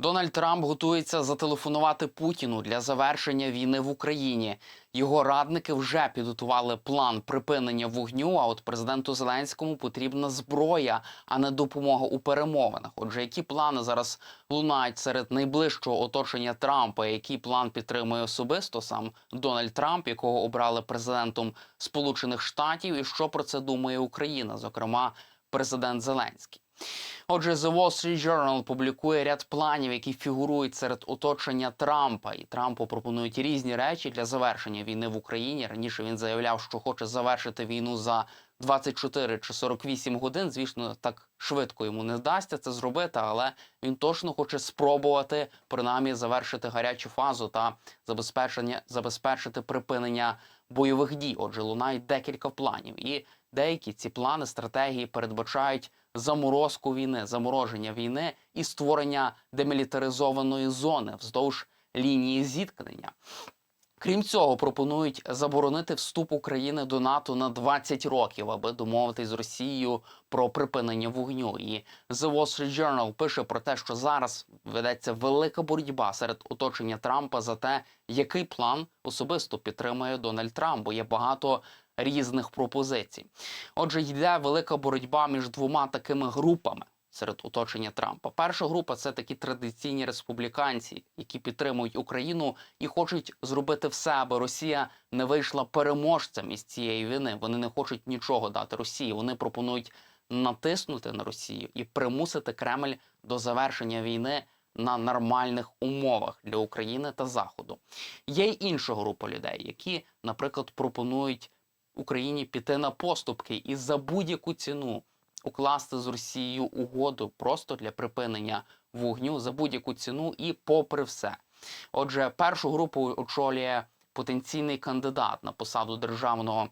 Дональд Трамп готується зателефонувати Путіну для завершення війни в Україні. Його радники вже підготували план припинення вогню. А от президенту Зеленському потрібна зброя, а не допомога у перемовинах. Отже, які плани зараз лунають серед найближчого оточення Трампа? Який план підтримує особисто сам Дональд Трамп, якого обрали президентом Сполучених Штатів, і що про це думає Україна, зокрема президент Зеленський? Отже, The Wall Street Journal публікує ряд планів, які фігурують серед оточення Трампа. І Трампу пропонують різні речі для завершення війни в Україні. Раніше він заявляв, що хоче завершити війну за 24 чи 48 годин. Звісно, так швидко йому не вдасться це зробити, але він точно хоче спробувати принаймні завершити гарячу фазу та забезпечення забезпечити припинення бойових дій. Отже, лунають декілька планів, і деякі ці плани стратегії передбачають заморозку війни, замороження війни і створення демілітаризованої зони вздовж лінії зіткнення. Крім цього, пропонують заборонити вступ України до НАТО на 20 років, аби домовитись з Росією про припинення вогню. І The Wall Street Journal пише про те, що зараз ведеться велика боротьба серед оточення Трампа за те, який план особисто підтримує Дональд Трамп, бо є багато різних пропозицій. Отже, йде велика боротьба між двома такими групами серед оточення Трампа. Перша група це такі традиційні республіканці, які підтримують Україну і хочуть зробити все, аби Росія не вийшла переможцем із цієї війни. Вони не хочуть нічого дати Росії. Вони пропонують натиснути на Росію і примусити Кремль до завершення війни. На нормальних умовах для України та Заходу є й інша група людей, які, наприклад, пропонують Україні піти на поступки і за будь-яку ціну укласти з Росією угоду просто для припинення вогню за будь-яку ціну і попри все. Отже, першу групу очолює потенційний кандидат на посаду державного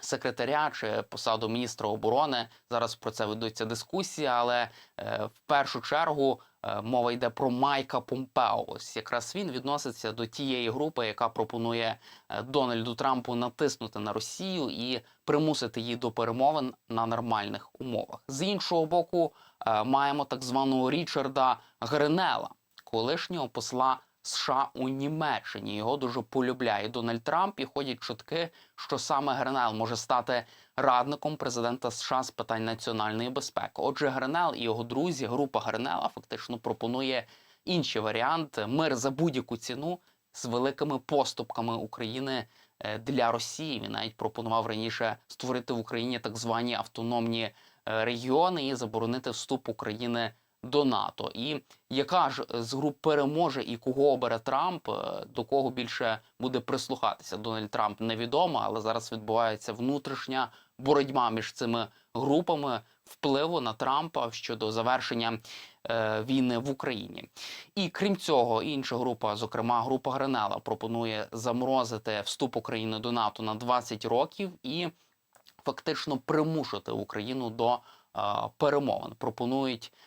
секретаря чи посаду міністра оборони. Зараз про це ведуться дискусії, але е, в першу чергу мова йде про Майка Помпео. Ось якраз він відноситься до тієї групи, яка пропонує е, Дональду Трампу натиснути на Росію і примусити її до перемовин на нормальних умовах. З іншого боку, е, маємо так званого Річарда Гринела, колишнього посла. США у Німеччині його дуже полюбляє Дональд Трамп і ходять чутки, що саме Гренел може стати радником президента США з питань національної безпеки. Отже, Гренел і його друзі, група Гренела, фактично пропонує інші варіанти мир за будь-яку ціну з великими поступками України е, для Росії. Він навіть пропонував раніше створити в Україні так звані автономні е, регіони і заборонити вступ України до НАТО. І яка ж з груп переможе і кого обере Трамп, е, до кого більше буде прислухатися Дональд Трамп, невідомо, але зараз відбувається внутрішня боротьба між цими групами впливу на Трампа щодо завершення е, війни в Україні. І крім цього, інша група, зокрема група Гренела, пропонує заморозити вступ України до НАТО на 20 років і фактично примушити Україну до е, перемовин. Пропонують е,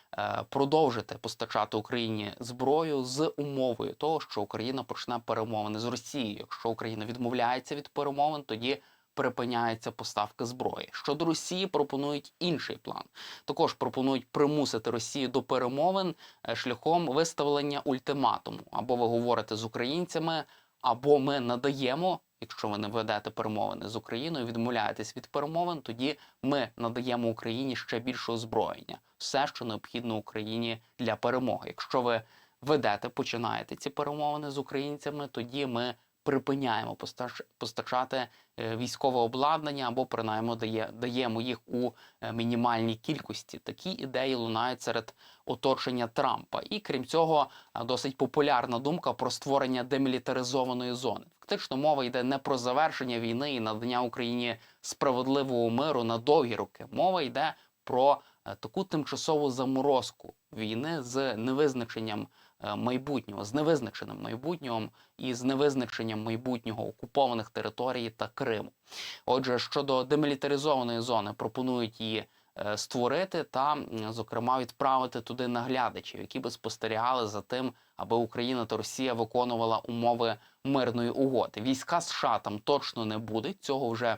продовжити постачати Україні зброю з умовою того, що Україна почне перемовини з Росією. Якщо Україна відмовляється від перемовин, тоді припиняється поставка зброї. Щодо Росії, пропонують інший план. Також пропонують примусити Росію до перемовин е, шляхом виставлення ультиматуму. Або ви говорите з українцями, або ми надаємо. Якщо ви не ведете перемовини з Україною, відмовляєтесь від перемовин, тоді ми надаємо Україні ще більше озброєння, все, що необхідно Україні для перемоги. Якщо ви ведете, починаєте ці перемовини з українцями, тоді ми припиняємо постач- постачати е, військове обладнання або принаймні дає, даємо їх у е, мінімальній кількості. Такі ідеї лунають серед оточення Трампа. І крім цього, е, досить популярна думка про створення демілітаризованої зони. Фактично мова йде не про завершення війни і надання Україні справедливого миру на довгі роки. Мова йде про таку тимчасову заморозку війни з невизначенням майбутнього, з невизначеним майбутнім і з невизначенням майбутнього окупованих територій та Криму. Отже, щодо демілітаризованої зони, пропонують її е, створити та, зокрема, відправити туди наглядачів, які би спостерігали за тим, аби Україна та Росія виконувала умови мирної угоди. Війська США там точно не будуть. Цього вже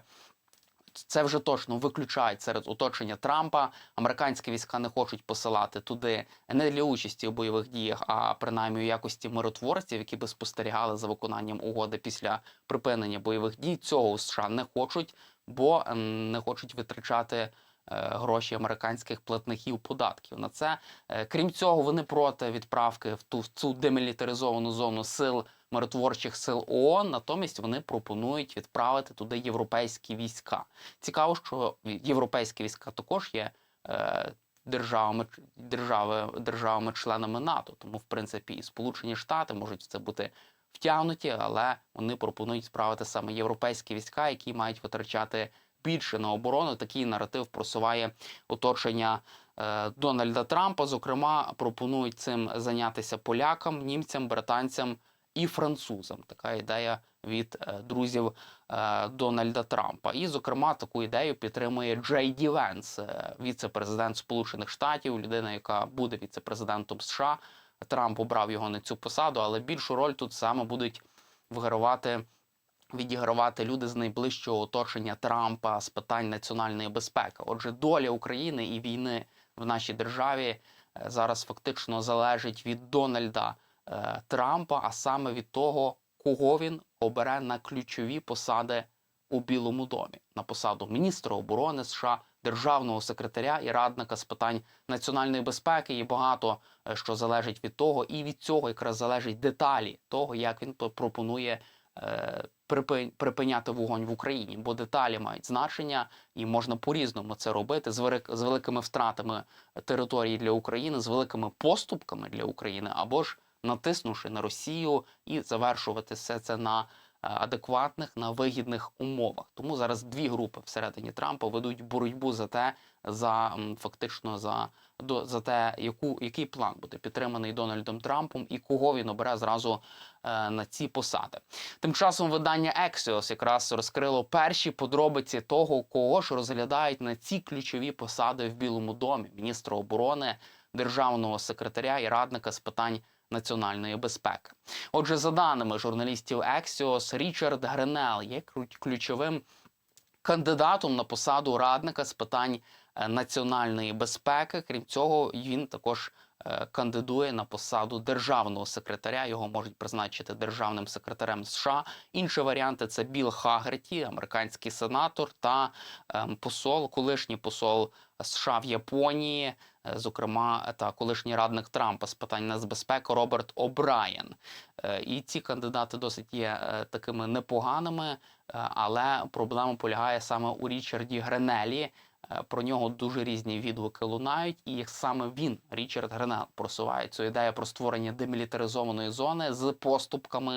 це вже точно виключають серед оточення Трампа. Американські війська не хочуть посилати туди не для участі у бойових діях, а принаймні у якості миротворців, які би спостерігали за виконанням угоди після припинення бойових дій. Цього у США не хочуть, бо не хочуть витрачати е, гроші американських платників податків на це. Е, Крім цього, вони проти відправки в ту в цю демілітаризовану зону сил миротворчих сил ООН. Натомість вони пропонують відправити туди європейські війська. Цікаво, що європейські війська також є. Е, Державами держави державами членами НАТО, тому в принципі і Сполучені Штати можуть в це бути втягнуті, але вони пропонують справити саме європейські війська, які мають витрачати більше на оборону. Такий наратив просуває оточення е, Дональда Трампа. Зокрема, пропонують цим зайнятися полякам, німцям, британцям і французам. Така ідея від е, друзів е, Дональда Трампа. І, зокрема, таку ідею підтримує Джей Ді Венс, е, віце-президент Сполучених Штатів, людина, яка буде віце-президентом США. Трамп обрав його на цю посаду, але більшу роль тут саме будуть вигравати. Відігравати люди з найближчого оточення Трампа з питань національної безпеки. Отже, доля України і війни в нашій державі зараз фактично залежить від Дональда Трампа, а саме від того, кого він обере на ключові посади у Білому домі на посаду міністра оборони США, державного секретаря і радника з питань національної безпеки. І багато е, що залежить від того, і від цього якраз залежить деталі того, як він пропонує. е, Припиняти вогонь в Україні, бо деталі мають значення, і можна по-різному це робити з великими втратами території для України, з великими поступками для України, або ж натиснувши на Росію і завершувати все це на е, адекватних, на вигідних умовах. Тому зараз дві групи всередині Трампа ведуть боротьбу за те, за фактично за до за те, яку який план буде підтриманий Дональдом Трампом і кого він обере зразу е, на ці посади. Тим часом видання Axios якраз розкрило перші подробиці того, кого ж розглядають на ці ключові посади в Білому домі: міністра оборони, державного секретаря і радника з питань національної безпеки. Отже, за даними журналістів Axios, Річард Гренел є ключовим кандидатом на посаду радника з питань е, національної безпеки. Крім цього, він також е, кандидує на посаду державного секретаря. Його можуть призначити державним секретарем США. Інші варіанти це Біл Хагерті, американський сенатор, та ем, посол, колишній посол США в Японії, е, зокрема, та колишній радник Трампа з питань нацбезпеки Роберт О'Брайен. Е, І ці кандидати досить є е, такими непоганими, е, але проблема полягає саме у Річарді Гренелі. Е, Про нього дуже різні відгуки лунають, і саме він, Річард Гренел, просуває цю ідею про створення демілітаризованої зони з поступками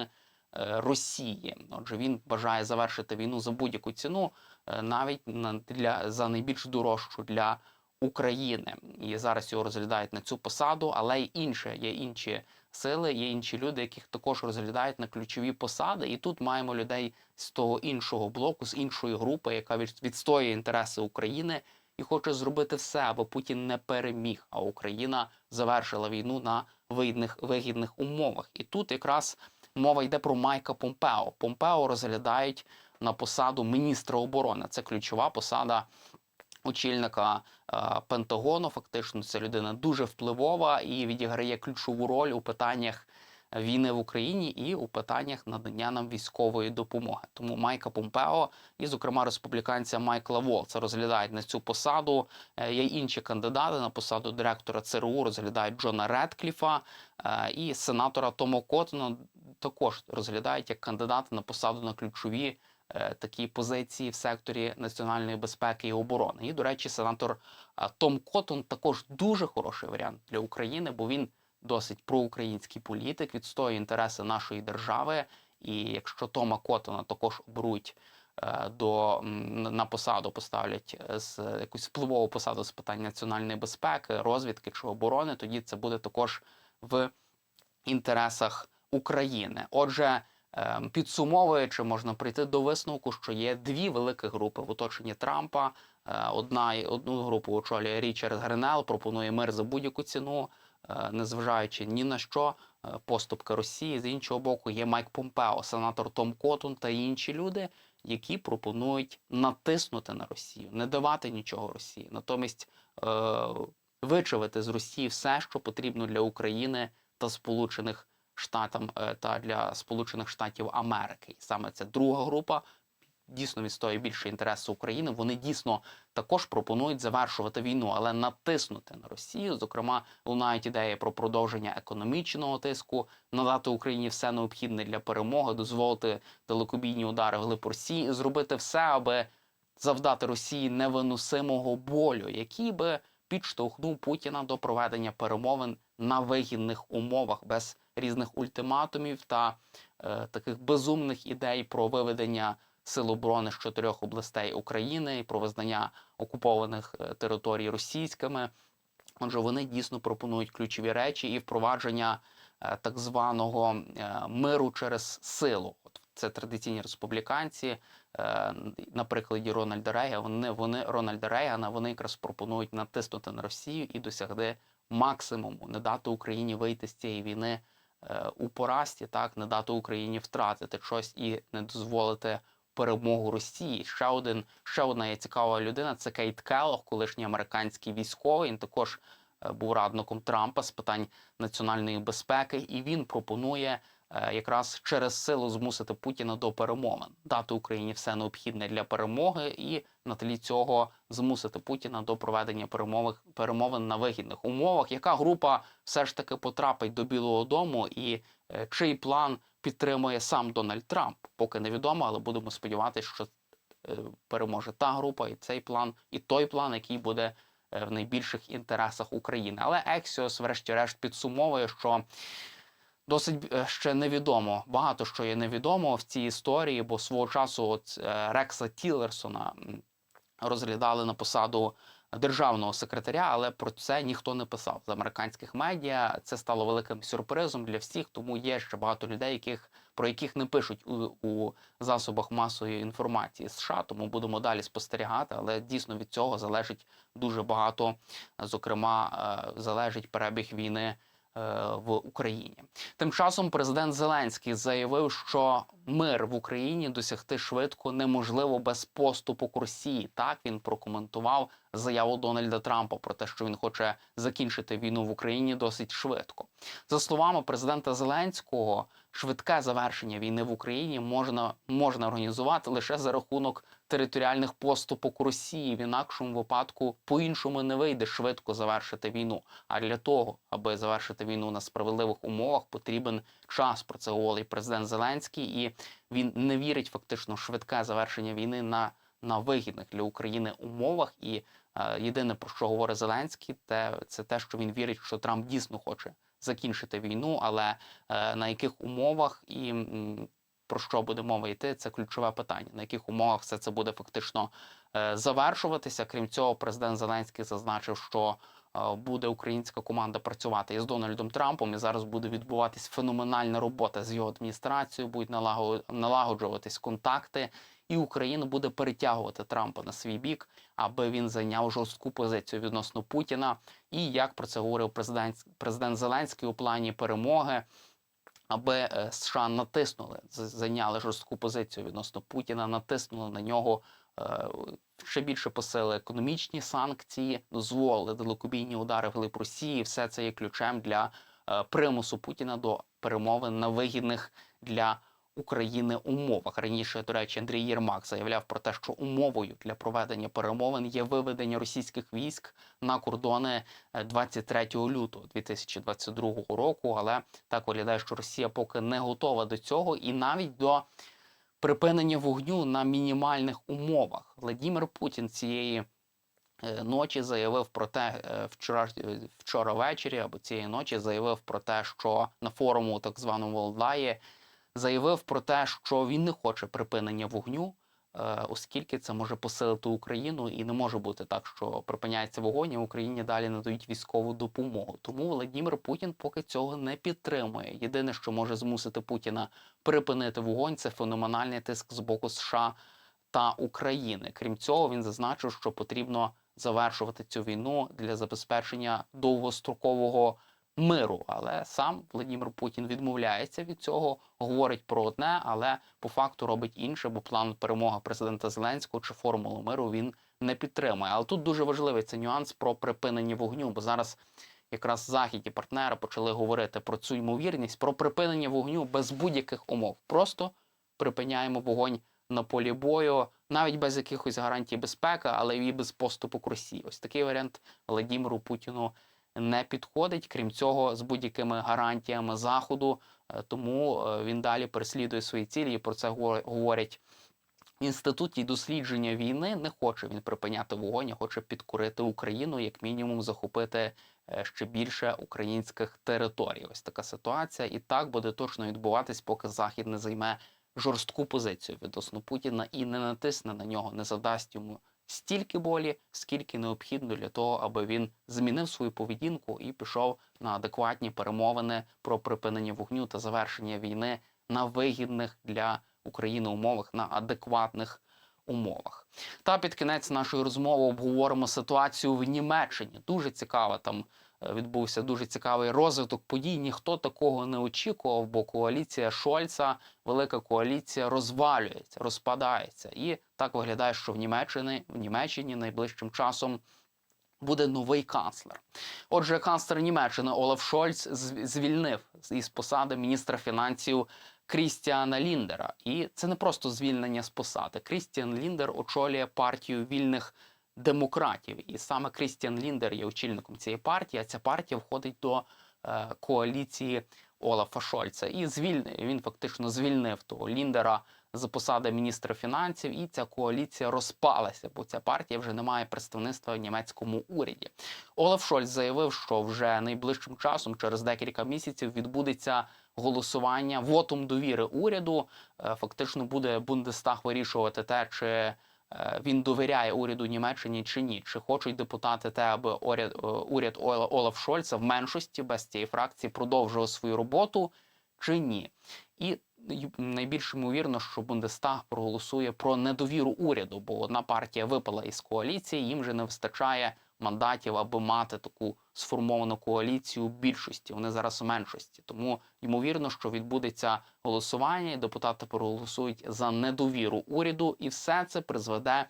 е, Росії. Отже, він бажає завершити війну за будь-яку ціну, е, навіть на для за найбільш дорожчу для України. І зараз його розглядають на цю посаду, але й інше є інші сили, є інші люди, яких також розглядають на ключові посади. І тут маємо людей з того іншого блоку, з іншої групи, яка відстоює інтереси України і хоче зробити все, аби Путін не переміг, а Україна завершила війну на вигідних, вигідних умовах. І тут якраз мова йде про Майка Помпео. Помпео розглядають на посаду міністра оборони. Це ключова посада очільника е, Пентагону. Фактично, це людина дуже впливова і відіграє ключову роль у питаннях війни в Україні і у питаннях надання нам військової допомоги. Тому Майка Помпео і, зокрема, республіканця Майкла Волца розглядають на цю посаду. Е, Є інші кандидати на посаду директора ЦРУ. Розглядають Джона Редкліфа е, і сенатора Томо Коттона також розглядають як кандидати на посаду на ключові такі позиції в секторі національної безпеки і оборони. І, до речі, сенатор е, Том Коттон також дуже хороший варіант для України, бо він досить проукраїнський політик, відстоює інтереси нашої держави. І якщо Тома Коттона також оберуть е, до на посаду, поставлять е, з якусь впливову посаду з питань національної безпеки, розвідки чи оборони, тоді це буде також в інтересах України. Отже, е, підсумовуючи, можна прийти до висновку, що є дві великі групи в оточенні Трампа. Е, Одна одну групу очолює Річард Гренел, пропонує мир за будь-яку ціну, е, незважаючи ні на що. е, Поступки Росії з іншого боку є Майк Помпео, сенатор Том Коттон та інші люди, які пропонують натиснути на Росію, не давати нічого Росії, натомість е, вичавити з Росії все, що потрібно для України та Сполучених Штатам е, та для Сполучених Штатів Америки. І саме це друга група дійсно відстоює більше інтереси України. Вони дійсно також пропонують завершувати війну, але натиснути на Росію. Зокрема, лунають ідеї про продовження економічного тиску, надати Україні все необхідне для перемоги, дозволити далекобійні удари вглиб Росії, зробити все, аби завдати Росії невиносимого болю, який би підштовхнув Путіна до проведення перемовин на вигідних умовах без різних ультиматумів та е, таких безумних ідей про виведення сил оборони з чотирьох областей України і про визнання окупованих е, територій російськими. Отже, вони дійсно пропонують ключові речі і впровадження е, так званого е, миру через силу. От це традиційні республіканці. Е, На прикладі Рональда Рейгана, вони, вони Рональда Рейгана вони якраз пропонують натиснути на Росію і досягти максимуму, не дати Україні вийти з цієї війни е, у поразці, так не дати Україні втратити щось і не дозволити перемогу Росії. Ще один ще одна є цікава людина. Це Кейт Келлог, колишній американський військовий. Він також е, був радником Трампа з питань національної безпеки, і він пропонує якраз через силу змусити Путіна до перемовин, дати Україні все необхідне для перемоги, і на тлі цього змусити Путіна до проведення перемовин, на вигідних умовах. Яка група все ж таки потрапить до Білого Дому, і е, чий план підтримує сам Дональд Трамп? Поки невідомо, але будемо сподіватися, що е, переможе та група, і цей план, і той план, який буде е, в найбільших інтересах України. Але Ексіос, врешті-решт, підсумовує, що досить е, ще невідомо. Багато що є невідомо в цій історії, бо свого часу от е, Рекса Тілерсона розглядали на посаду державного секретаря, але про це ніхто не писав з американських медіа. Це стало великим сюрпризом для всіх, тому є ще багато людей, яких про яких не пишуть у, у засобах масової інформації США. Тому будемо далі спостерігати. Але дійсно від цього залежить дуже багато. Зокрема, е, залежить перебіг війни в Україні. Тим часом президент Зеленський заявив, що мир в Україні досягти швидко неможливо без поступок Росії. Так він прокоментував заяву Дональда Трампа про те, що він хоче закінчити війну в Україні досить швидко. За словами президента Зеленського, швидке завершення війни в Україні можна, можна організувати лише за рахунок територіальних поступок Росії. В інакшому випадку по-іншому не вийде швидко завершити війну. А для того, аби завершити війну на справедливих умовах, потрібен час. Про це говорить президент Зеленський, і він не вірить фактично швидке завершення війни на, на вигідних для України умовах. І єдине про що говорить Зеленський, те це те, що він вірить, що Трамп дійсно хоче закінчити війну, але е, на яких умовах і про що буде мова йти, це ключове питання. На яких умовах все це буде фактично е, завершуватися? Крім цього, президент Зеленський зазначив, що е, буде українська команда працювати із Дональдом Трампом, і зараз буде відбуватись феноменальна робота з його адміністрацією, будуть налаго- налагоджуватись контакти, і Україна буде перетягувати Трампа на свій бік, аби він зайняв жорстку позицію відносно Путіна. І як про це говорив президент, президент Зеленський у плані перемоги аби е, США натиснули, зайняли жорстку позицію відносно Путіна, натиснули на нього е, ще більше посили економічні санкції, дозволили далекобійні удари вглиб Росії. Все це є ключем для е, примусу Путіна до перемовин на вигідних для України умовах. Раніше, до речі, Андрій Єрмак заявляв про те, що умовою для проведення перемовин є виведення російських військ на кордони е, 23 лютого 2022 року. Але так виглядає, що Росія поки не готова до цього, і навіть до припинення вогню на мінімальних умовах. Владимир Путін цієї е, ночі заявив про те, е, вчора, е, вчора ввечері або цієї ночі заявив про те, що на форуму так званому Волдаї заявив про те, що він не хоче припинення вогню, е, оскільки це може посилити Україну, і не може бути так, що припиняється вогонь, і Україні далі надають військову допомогу. Тому Владимир Путін поки цього не підтримує. Єдине, що може змусити Путіна припинити вогонь, це феноменальний тиск з боку США та України. Крім цього, він зазначив, що потрібно завершувати цю війну для забезпечення довгострокового миру. Але сам Владимир Путін відмовляється від цього, говорить про одне, але по факту робить інше, бо план перемоги президента Зеленського чи формулу миру він не підтримує. Але тут дуже важливий цей нюанс про припинення вогню, бо зараз якраз західні партнери почали говорити про цю ймовірність, про припинення вогню без будь-яких умов. Просто припиняємо вогонь на полі бою, навіть без якихось гарантій безпеки, але і без поступу Росії. Ось такий варіант Владимиру Путіну не підходить. Крім цього, з будь-якими гарантіями заходу, Е, тому е, він далі переслідує свої цілі. І про це говорять в інституті дослідження війни. Не хоче він припиняти вогонь, а хоче підкорити Україну, як мінімум, захопити е, ще більше українських територій. Ось така ситуація, і так буде точно відбуватись, поки Захід не займе жорстку позицію відносно Путіна і не натисне на нього, не задасть йому стільки болі, скільки необхідно для того, аби він змінив свою поведінку і пішов на адекватні перемовини про припинення вогню та завершення війни на вигідних для України умовах, на адекватних умовах. Та під кінець нашої розмови обговоримо ситуацію в Німеччині. Дуже цікава там відбувся дуже цікавий розвиток подій. Ніхто такого не очікував, бо коаліція Шольца, велика коаліція, розвалюється, розпадається. І так виглядає, що в Німеччині в Німеччині найближчим часом. Буде новий канцлер. Отже, канцлер Німеччини Олаф Шольц звільнив із посади міністра фінансів Крістіана Ліндера. І це не просто звільнення з посади. Крістіан Ліндер очолює партію вільних демократів. І саме Крістіан Ліндер є очільником цієї партії. А ця партія входить до е, коаліції Олафа Шольца. І звільнив він фактично звільнив того Ліндера з посади міністра фінансів, і ця коаліція розпалася, бо ця партія вже не має представництва в німецькому уряді. Олаф Шольц заявив, що вже найближчим часом, через декілька місяців, відбудеться голосування вотом довіри уряду. Е, Фактично буде Бундестаг вирішувати те, чи він довіряє уряду Німеччині чи ні. Чи хочуть депутати те, аби уряд, е, уряд Ола- Олаф Шольца в меншості без цієї фракції продовжував свою роботу, чи ні. І найбільш ймовірно, що Бундестаг проголосує про недовіру уряду, бо одна партія випала із коаліції, їм же не вистачає мандатів, аби мати таку сформовану коаліцію більшості. Вони зараз у меншості. Тому ймовірно, що відбудеться голосування, і депутати проголосують за недовіру уряду, і все це призведе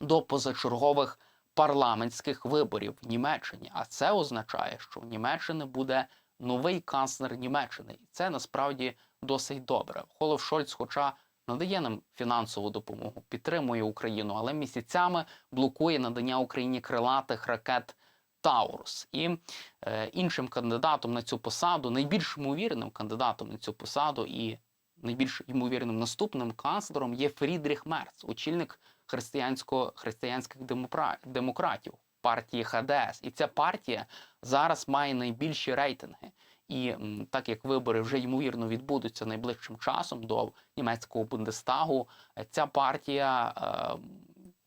до позачергових парламентських виборів в Німеччині. А це означає, що в Німеччині буде новий канцлер Німеччини, і це насправді досить добре. Холов Шольц, хоча надає нам фінансову допомогу, підтримує Україну, але місяцями блокує надання Україні крилатих ракет. Таурус і е, іншим кандидатом на цю посаду, найбільш ймовірним кандидатом на цю посаду і найбільш ймовірним наступним канцлером є Фрідріх Мерц, очільник християнсько християнських демопра- демократів партії ХДС. І ця партія зараз має найбільші рейтинги. І так як вибори вже ймовірно відбудуться найближчим часом до німецького Бундестагу, ця партія е,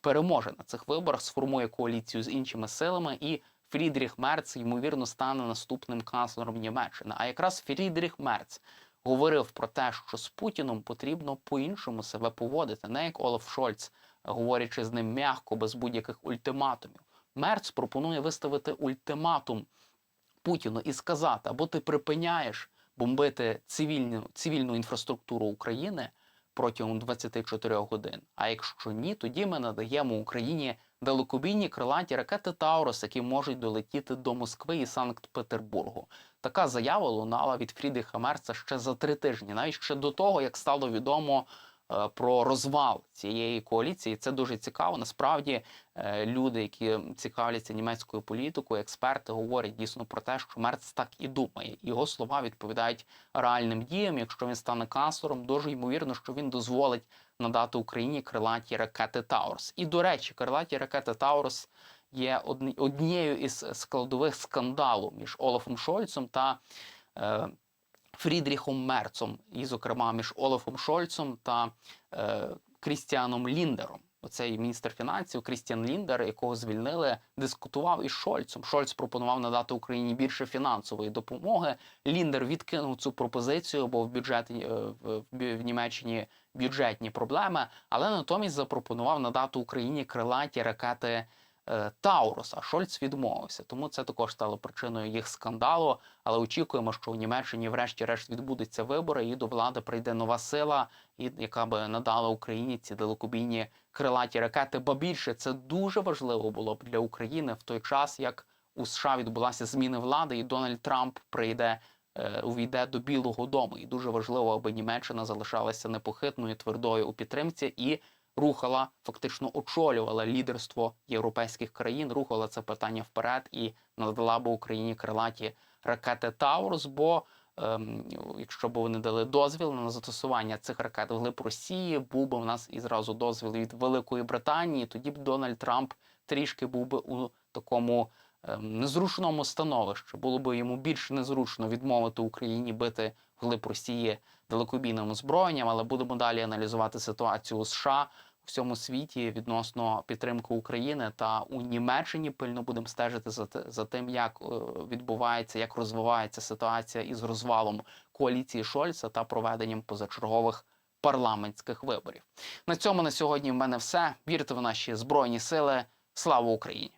переможе на цих виборах, сформує коаліцію з іншими силами, і Фрідріх Мерц ймовірно стане наступним канцлером Німеччини. А якраз Фрідріх Мерц говорив про те, що з Путіном потрібно по-іншому себе поводити, не як Олаф Шольц, говорячи з ним м'яко, без будь-яких ультиматумів. Мерц пропонує виставити ультиматум Путіну і сказати: або ти припиняєш бомбити цивільну, цивільну інфраструктуру України протягом 24 годин. А якщо ні, тоді ми надаємо Україні далекобійні крилаті ракети Таурус, які можуть долетіти до Москви і Санкт-Петербургу. Така заява лунала від Фрідріха Мерца ще за три тижні, навіть ще до того, як стало відомо про розвал цієї коаліції. Це дуже цікаво. Насправді е, люди, які цікавляться німецькою політикою, експерти говорять дійсно про те, що Мерц так і думає. Його слова відповідають реальним діям. Якщо він стане канцлером, дуже ймовірно, що він дозволить надати Україні крилаті ракети Таурус. І до речі, крилаті ракети Таурус є однією із складових скандалу між Олафом Шольцем та е, Фрідріхом Мерцом, і, зокрема, між Олафом Шольцем та е, Крістіаном Ліндером. Оцей міністр фінансів Крістіан Ліндер, якого звільнили, дискутував із Шольцем. Шольц пропонував надати Україні більше фінансової допомоги. Ліндер відкинув цю пропозицію, бо в бюджеті е, в, в Німеччині бюджетні проблеми, але натомість запропонував надати Україні крилаті ракети е, Таурус, а Шольц відмовився. Тому це також стало причиною їх скандалу. Але очікуємо, що у Німеччині, врешті-решт, відбудуться вибори, і до влади прийде нова сила, яка би надала Україні ці далекобійні крилаті ракети. Ба більше це дуже важливо було б для України в той час, як у США відбулася зміна влади, і Дональд Трамп прийде. е, Увійде до Білого Дому, і дуже важливо, аби Німеччина залишалася непохитною, твердою у підтримці і рухала, фактично очолювала лідерство європейських країн, рухала це питання вперед і надала би Україні крилаті ракети Таурус. Бо ем, якщо б вони дали дозвіл на застосування цих ракет вглиб Росії, був би в нас і зразу дозвіл від Великої Британії. Тоді б Дональд Трамп трішки був би у такому ем, незручному становищі. Було б йому більш незручно відмовити Україні бити вглиб Росії далекобійним озброєнням, але будемо далі аналізувати ситуацію у США всьому світі відносно підтримки України та у Німеччині пильно будемо стежити за, за тим, як е, відбувається, як розвивається ситуація із розвалом коаліції Шольца та проведенням позачергових парламентських виборів. На цьому на сьогодні в мене все. Вірте в наші збройні сили. Слава Україні!